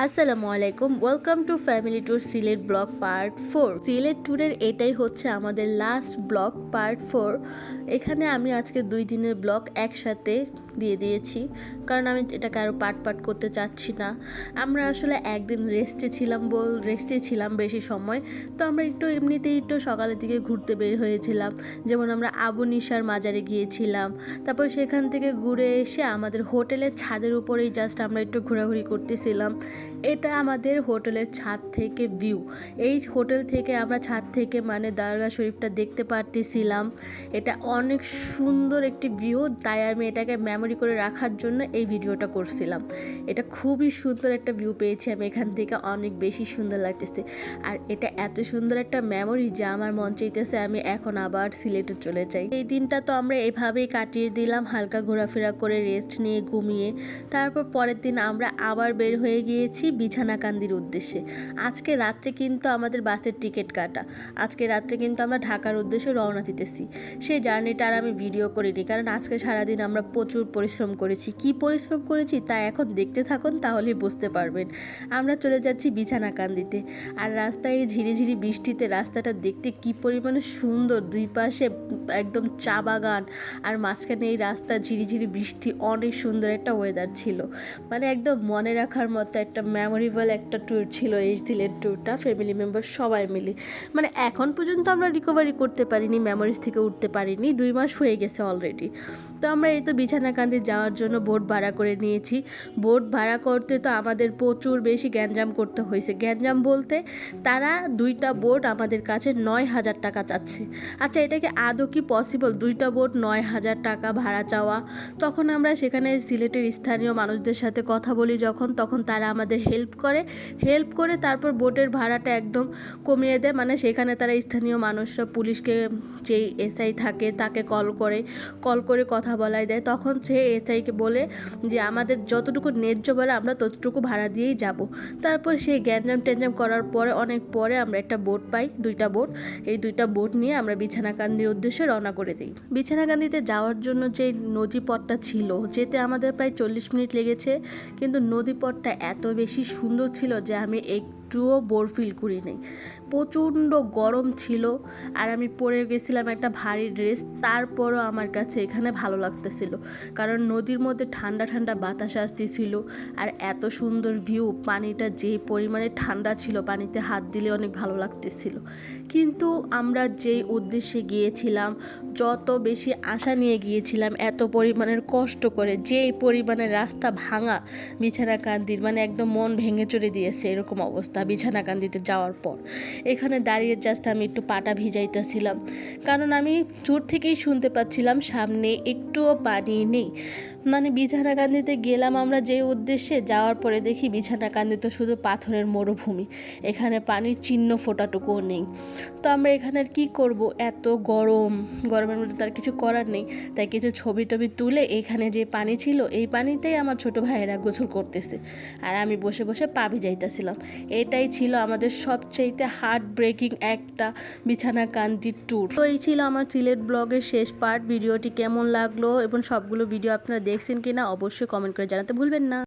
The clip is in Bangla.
আসসালামু আলাইকুম welcome to family tour Sylhet block part four Sylhet ট্যুরের এটাই হচ্ছে আমাদের লাস্ট ব্লক পার্ট ফোর এখানে আমি আজকে দুই দিনের ব্লক একসাথে দিয়ে দিয়েছি। কারণ আমি এটাকে আরও পার্ট পার্ট করতে চাচ্ছি না। আমরা আসলে একদিন রেস্টে ছিলাম বল রেস্টে ছিলাম বেশি সময়। তো আমরা একটু এমনিতেই একটু সকালের দিকে ঘুরতে বের হয়েছিলাম। যেমন আমরা আবু নিশার মাজারে গিয়েছিলাম। তারপর সেখান থেকে ঘুরে এসে আমাদের হোটেলের ছাদের উপরেই জাস্ট আমরা একটু ঘোরাঘুরি করতেছিলাম। এটা আমাদের হোটেলের ছাদ থেকে ভিউ এই হোটেল থেকে আমরা ছাদ থেকে মানে দারগা শরীফটা দেখতে পারতেছিলাম। এটা অনেক সুন্দর একটি ভিউ তাই আমি এটাকে মেমোরি করে রাখার জন্য এই ভিডিওটা করছিলাম। এটা খুবই সুন্দর একটা ভিউ পেয়েছি আমি, এখান থেকে অনেক বেশি সুন্দর লাগতেছে। আর এটা এত সুন্দর একটা মেমোরি যা আমার মন চাইতেছে, আমি এখন আবার সিলেটে চলে যাই। এই দিনটা তো আমরা এভাবেই কাটিয়ে দিলাম, হালকা ঘোরাফেরা করে রেস্ট নিয়ে ঘুমিয়ে। তারপর পরের দিন আমরা আবার বের হয়ে গিয়েছি বিছানাকান্দির উদ্দেশ্যে। আজকে রাত্রে কিন্তু আমাদের বাসের টিকিট কাটা। আজকে রাত্রে কিন্তু আমরা ঢাকার উদ্দেশ্যে রওনা দিতেছি। সেই জার্নিটা আর আমি ভিডিও করিনি, কারণ আজকে সারাদিন আমরা প্রচুর পরিশ্রম করেছি। কি পরিশ্রম করেছি তা এখন দেখতে থাকুন, তাহলেই বুঝতে পারবেন। আমরা চলে যাচ্ছি বিছানাকান্দিতে। আর রাস্তায় এই ঝিরিঝিরি বৃষ্টিতে রাস্তাটা দেখতে কি পরিমাণে সুন্দর। দুই পাশে একদম চা বাগান আর মাঝখানে এই রাস্তা ঝিরিঝিরি বৃষ্টি, অনেক সুন্দর একটা ওয়েদার ছিল। মানে একদম মনে রাখার মতো একটা মেমোরেবল একটা ট্যুর ছিল এই সিলেট ট্যুরটা ফ্যামিলি মেম্বার সবাই মিলে। মানে এখন পর্যন্ত আমরা রিকভারি করতে পারিনি মেমোরিজ থেকে উঠতে পারিনি, দুই মাস হয়ে গেছে অলরেডি তো আমরা এই তো বিছানাকান্দি যাওয়ার জন্য বোট ভাড়া করে নিয়েছি। বোট ভাড়া করতে তো আমাদের প্রচুর বেশি গ্যাঞ্জাম করতে হয়েছে। গ্যাঞ্জাম বলতে তারা দুইটা বোট আমাদের কাছে নয় হাজার টাকা চাচ্ছে। আচ্ছা এটা কি আদৌ কি পসিবল দুইটা বোট নয় হাজার টাকা ভাড়া চাওয়া। তখন আমরা সেখানে সিলেটের স্থানীয় মানুষদের সাথে কথা বলি যখন, তখন তারা আমাদের হেল্প করে। হেল্প করে তারপর বোটের ভাড়াটা একদম কমিয়ে দেয়। মানে সেখানে তারা স্থানীয় মানুষরা, পুলিশকে যেই এসআই থাকে তাকে কল করে কল করে কথা বলাই দেয়। তখন সে এসআইকে বলে যে আমাদের যতটুকু ন্যায্য বলে আমরা ততটুকু ভাড়া দিয়েই যাব। তারপর সেই গ্যাঞ্জাম ট্যাঞ্জাম করার পরে অনেক পরে আমরা একটা বোট পাই, দুইটা বোট। এই দুইটা বোট নিয়ে আমরা বিছানাকান্দির উদ্দেশ্যে রওনা করে দিই। বিছানাকান্দিতে যাওয়ার জন্য যে নদীপথটা ছিল, যেতে আমাদের প্রায় চল্লিশ মিনিট লেগেছে, কিন্তু নদীপথটা এত বেশি সুন্দর ছিল যে আমি একটুও বোর ফিল করি নাই প্রচণ্ড গরম ছিল আর আমি পরে গেছিলাম একটা ভারী ড্রেস তারপরও আমার কাছে এখানে ভালো লাগতেছিল। কারণ নদীর মধ্যে ঠান্ডা ঠান্ডা বাতাস আসতেছিল আর এত সুন্দর ভিউ পানিটা যে পরিমাণে ঠান্ডা ছিল, পানিতে হাত দিলে অনেক ভালো লাগতেছিল। কিন্তু আমরা যেই উদ্দেশ্যে গিয়েছিলাম, যত বেশি আশা নিয়ে গিয়েছিলাম, এত পরিমাণের কষ্ট করে, যেই পরিমাণে রাস্তা ভাঙা, বিছানাকান্দির মানে একদম মন ভেঙে চড়ে দিয়েছে, এরকম অবস্থা। বিছানাকান্দিতে যাওয়ার পর। এখানে দাঁড়িয়ে জাস্ট আমি একটু পাটা ভিজাইতেছিলাম। কারণ আমি চোর থেকেই শুনতে পাচ্ছিলাম, সামনে একটুও পানি নেই। মানে বিছানাকান্দিতে গেলাম আমরা যে উদ্দেশ্যে, যাওয়ার পরে দেখি বিছানাকান্দি তো শুধু পাথরের মরুভূমি, এখানে পানির চিহ্ন ফোটাটুকুও নেই। তো আমরা এখানে আর কী করব? এত গরম, গরমের মধ্যে তার কিছু করার নেই, তাই কিছু ছবি টবি তুলে এখানে যে পানি ছিল, এই পানিতেই আমার ছোট ভাইয়েরা গোসল করতেছে। আর আমি বসে বসে পা যাইতেছিলাম। এটাই ছিল আমাদের সবচাইতে হার্ট ব্রেকিং একটা বিছানা কান্দির ট্যুর তো এই ছিল আমার সিলেট ব্লগের শেষ পার্ট ভিডিওটি কেমন লাগল এবং সবগুলো ভিডিও আপনারা দেখছেন কিনা অবশ্যই কমেন্ট করে জানাতে ভুলবেন না।